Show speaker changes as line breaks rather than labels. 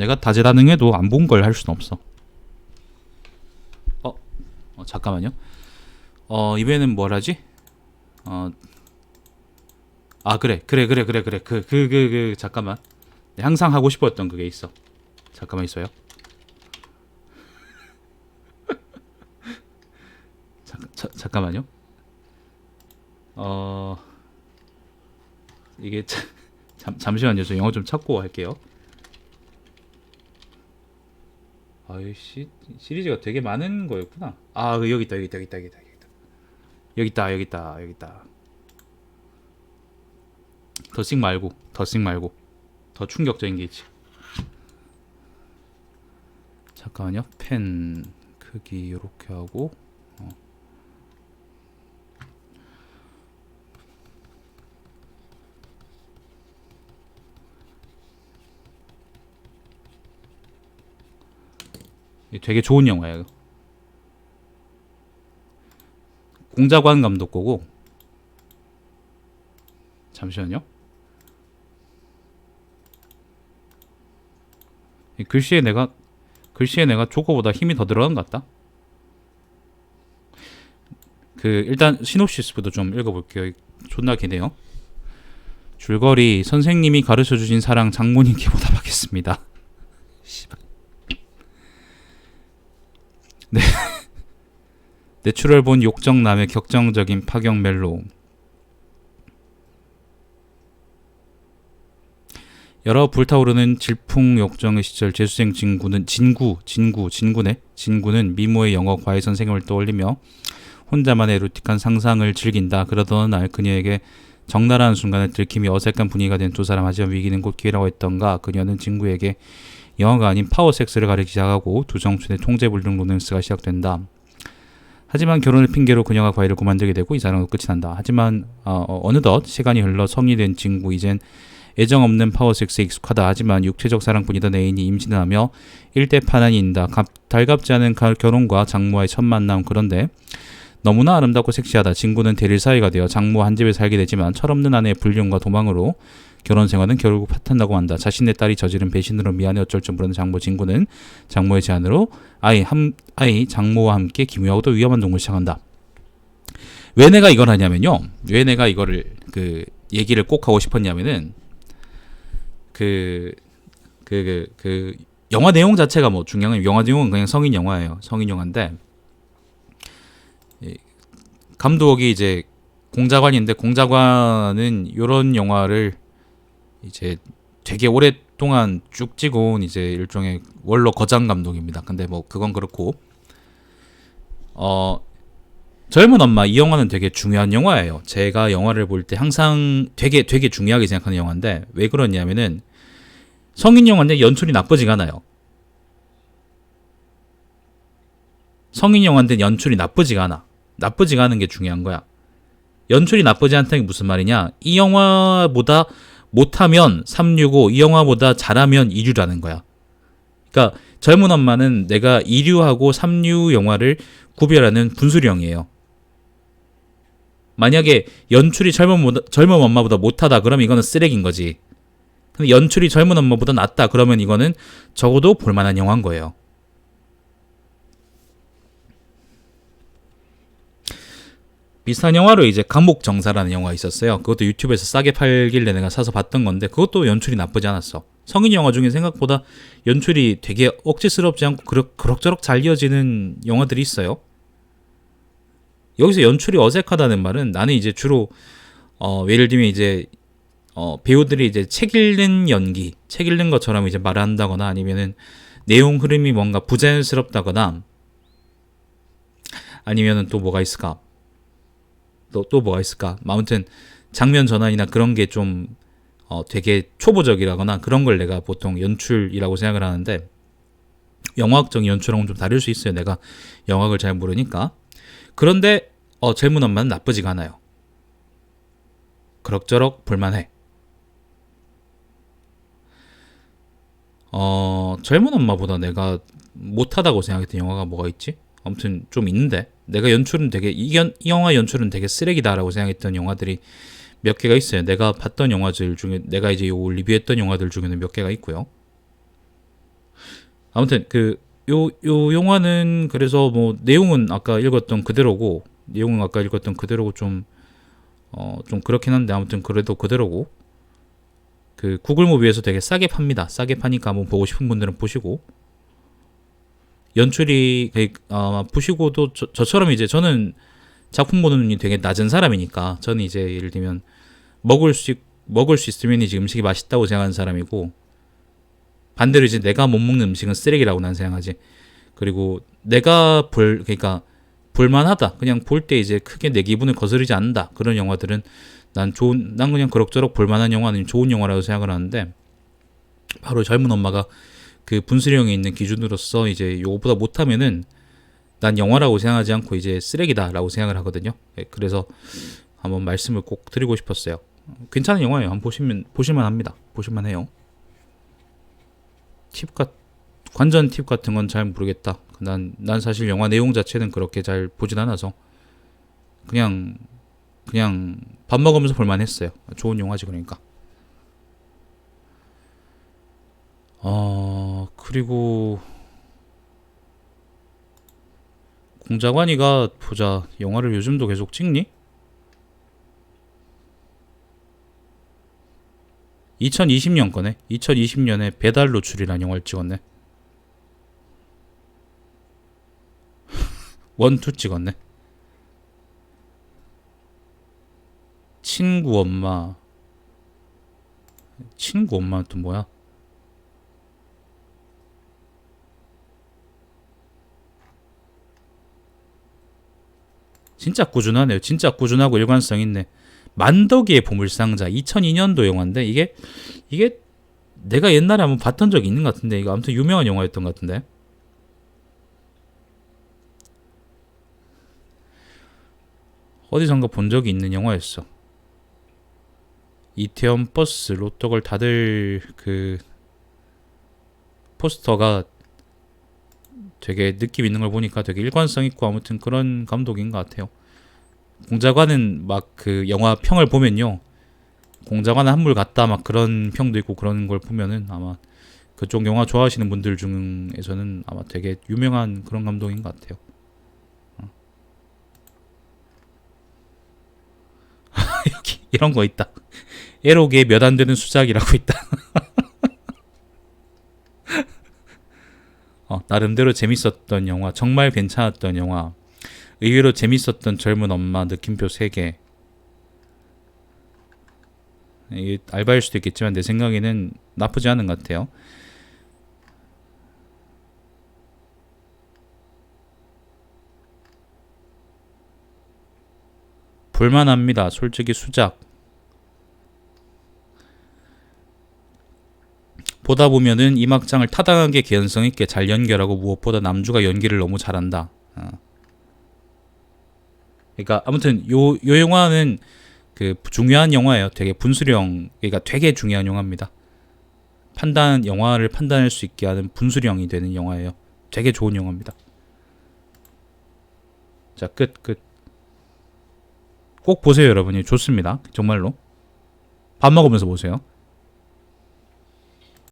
내가 다재다능해도 안 본 걸 할 수는 없어. 어, 어 잠깐만요. 어 이번에는 뭘 하지? 어, 아 그래 그래 그래 그래 그래 그 그 그그 잠깐만. 내가 항상 하고 싶었던 그게 있어. 잠깐만 있어요. 잠, 자, 잠깐만요. 어 이게 참, 잠, 잠시만요. 저 영어 좀 찾고 할게요. 아이씨 시리즈가 되게 많은 거였구나. 아그 여기 있다 여기 있다 여기 있다 여기 있다 여기 있다 여기 있다 여기 있다. 더싱 말고 더싱 말고 더 충격적인 게 있지. 잠깐만요. 펜 크기 이렇게 하고 어. 되게 좋은 영화예요. 공자관 감독 거고 잠시만요. 이 글씨에 내가 글씨에 내가 조커보다 힘이 더 들어간 것 같다. 그 일단 시놉시스부터 좀 읽어볼게요. 존나 기네요. 줄거리 선생님이 가르쳐 주신 사랑 장모님께 보답하겠습니다. 씨발. 네. 내추럴 본 욕정남의 격정적인 파격 멜로. 여러 불타오르는 질풍 욕정의 시절 재수생 진구는 진구 진구 진구네 진구는 미모의 영어 과외 선생님을 떠올리며 혼자만의 에로틱한 상상을 즐긴다 그러던 날 그녀에게 적나라한 순간에 들킴이 어색한 분위기가 된 두 사람 하지만 위기는 곧 기회라고 했던가 그녀는 진구에게 영어가 아닌 파워 섹스를 가르치기 시작하고 두 정춘의 통제불능 로맨스가 시작된다. 하지만 결혼을 핑계로 그녀가 과일을 그만두게 되고 이 사랑은 끝이 난다. 하지만 어, 어, 어느덧 시간이 흘러 성이 된 친구 이젠 애정 없는 파워 섹스에 익숙하다. 하지만 육체적 사랑뿐이던 애인이 임신을 하며 일대 파난이 있다. 갑, 달갑지 않은 가- 결혼과 장모와의 첫 만남 그런데 너무나 아름답고 섹시하다. 친구는 대릴 사이가 되어 장모 한 집에 살게 되지만 철없는 아내의 불륜과 도망으로 결혼 생활은 결국 파탄다고 한다. 자신의 딸이 저지른 배신으로 미안해 어쩔 줄 모르는 장모 진구는 장모의 제안으로 아이 함 아이 장모와 함께 기묘하고도 위험한 동을 시작한다. 왜 내가 이걸 하냐면요. 왜 내가 이거를 그 얘기를 꼭 하고 싶었냐면은 그 그 그 그 영화 내용 자체가 뭐 중요한 건 영화 내용은 그냥 성인 영화예요. 성인 영화인데 이 감독이 이제 공자관인데 공자관은 이런 영화를 이제 되게 오랫동안 쭉 찍어온 이제 일종의 원로 거장 감독입니다. 근데 뭐 그건 그렇고 어 젊은 엄마 이 영화는 되게 중요한 영화예요. 제가 영화를 볼 때 항상 되게 되게 중요하게 생각하는 영화인데 왜 그러냐면은 성인 영화인데 연출이 나쁘지가 않아요. 성인 영화인데 연출이 나쁘지가 않아. 나쁘지가 않은 게 중요한 거야. 연출이 나쁘지 않다는 게 무슨 말이냐? 이 영화보다 못하면 365, 이 영화보다 잘하면 2류라는 거야. 그러니까 젊은 엄마는 내가 2류하고 3류 영화를 구별하는 분수령이에요. 만약에 연출이 젊은, 젊은 엄마보다 못하다 그러면 이거는 쓰레기인 거지. 근데 연출이 젊은 엄마보다 낫다 그러면 이거는 적어도 볼만한 영화인 거예요. 비슷한 영화로 이제 감옥 정사라는 영화 있었어요. 그것도 유튜브에서 싸게 팔길래 내가 사서 봤던 건데 그것도 연출이 나쁘지 않았어. 성인 영화 중에 생각보다 연출이 되게 억지스럽지 않고 그럭, 그럭저럭 잘 이어지는 영화들이 있어요. 여기서 연출이 어색하다는 말은 나는 이제 주로 어, 예를 들면 이제 어, 배우들이 이제 책 읽는 연기, 책 읽는 것처럼 이제 말을 한다거나 아니면은 내용 흐름이 뭔가 부자연스럽다거나 아니면은 또 뭐가 있을까? 또, 또 뭐가 있을까? 뭐 아무튼 장면 전환이나 그런 게 좀 어, 되게 초보적이라거나 그런 걸 내가 보통 연출이라고 생각을 하는데 영화학적인 연출하고는 좀 다를 수 있어요. 내가 영화를 잘 모르니까. 그런데 어, 젊은 엄마는 나쁘지가 않아요. 그럭저럭 볼만해. 어, 젊은 엄마보다 내가 못하다고 생각했던 영화가 뭐가 있지? 아무튼 좀 있는데 내가 연출은 되게 이, 연, 이 영화 연출은 되게 쓰레기다라고 생각했던 영화들이 몇 개가 있어요. 내가 봤던 영화들 중에 내가 이제 요 리뷰했던 영화들 중에는 몇 개가 있고요. 아무튼 그 요 요 영화는 그래서 뭐 내용은 아까 읽었던 그대로고 내용은 아까 읽었던 그대로고 좀어좀 그렇긴 한데 아무튼 그래도 그대로고 그 구글 무비에서 되게 싸게 팝니다. 싸게 파니까 한번 보고 싶은 분들은 보시고 연출이 그, 어, 보시고도 저, 저처럼 이제 저는 작품 보는 눈이 되게 낮은 사람이니까 저는 이제 예를 들면 먹을 수 있- 먹을 수 있으면 이제 음식이 맛있다고 생각하는 사람이고 반대로 이제 내가 못 먹는 음식은 쓰레기라고 난 생각하지. 그리고 내가 볼 그러니까 볼만하다. 그냥 볼 때 이제 크게 내 기분을 거스르지 않는다. 그런 영화들은 난 좋은 난 그냥 그럭저럭 볼만한 영화는 좋은 영화라고 생각을 하는데 바로 젊은 엄마가 그 분수령에 있는 기준으로서 이제 요거보다 못하면은 난 영화라고 생각하지 않고 이제 쓰레기다라고 생각을 하거든요. 예, 그래서 한번 말씀을 꼭 드리고 싶었어요. 괜찮은 영화예요. 한번 보시면 보실만 합니다. 보실만 해요. 팁 같, 관전 팁 같은 건 잘 모르겠다. 난, 난 사실 영화 내용 자체는 그렇게 잘 보진 않아서 그냥 그냥 밥 먹으면서 볼만 했어요. 좋은 영화지 그러니까. 그리고 공자관이가 보자 영화를 요즘도 계속 찍니? 2020년 거네. 2020년에 배달 노출이라는 영화를 찍었네. 원투 찍었네. 친구 엄마. 친구 엄마 또 뭐야? 진짜 꾸준하네요. 진짜 꾸준하고 일관성 있네. 만덕이의 보물상자 2002년도 영화인데 이게 이게 내가 옛날에 한번 봤던 적이 있는 것 같은데 이거 아무튼 유명한 영화였던 것 같은데 어디선가 본 적이 있는 영화였어. 이태원 버스 로또걸 다들 그 포스터가 되게 느낌 있는 걸 보니까 되게 일관성 있고 아무튼 그런 감독인 것 같아요. 공자관은 막 그 영화 평을 보면요. 공자관 한물 같다 막 그런 평도 있고 그런 걸 보면은 아마 그쪽 영화 좋아하시는 분들 중에서는 아마 되게 유명한 그런 감독인 것 같아요. 어. 여기 이런 거 있다. 에로게 몇 안 되는 수작이라고 있다. 어, 나름대로 재밌었던 영화, 정말 괜찮았던 영화, 의외로 재밌었던 젊은 엄마 느낌표 3개. 이게 알바일 수도 있겠지만 내 생각에는 나쁘지 않은 것 같아요. 볼만합니다. 솔직히 수작. 보다 보면은 이 막장을 타당하게 개연성 있게 잘 연결하고 무엇보다 남주가 연기를 너무 잘한다. 어. 그러니까 아무튼 요, 요 영화는 그 중요한 영화예요. 되게 분수령, 그러니까 되게 중요한 영화입니다. 판단 영화를 판단할 수 있게 하는 분수령이 되는 영화예요. 되게 좋은 영화입니다. 자, 끝, 끝. 꼭 보세요, 여러분이. 좋습니다. 정말로. 밥 먹으면서 보세요.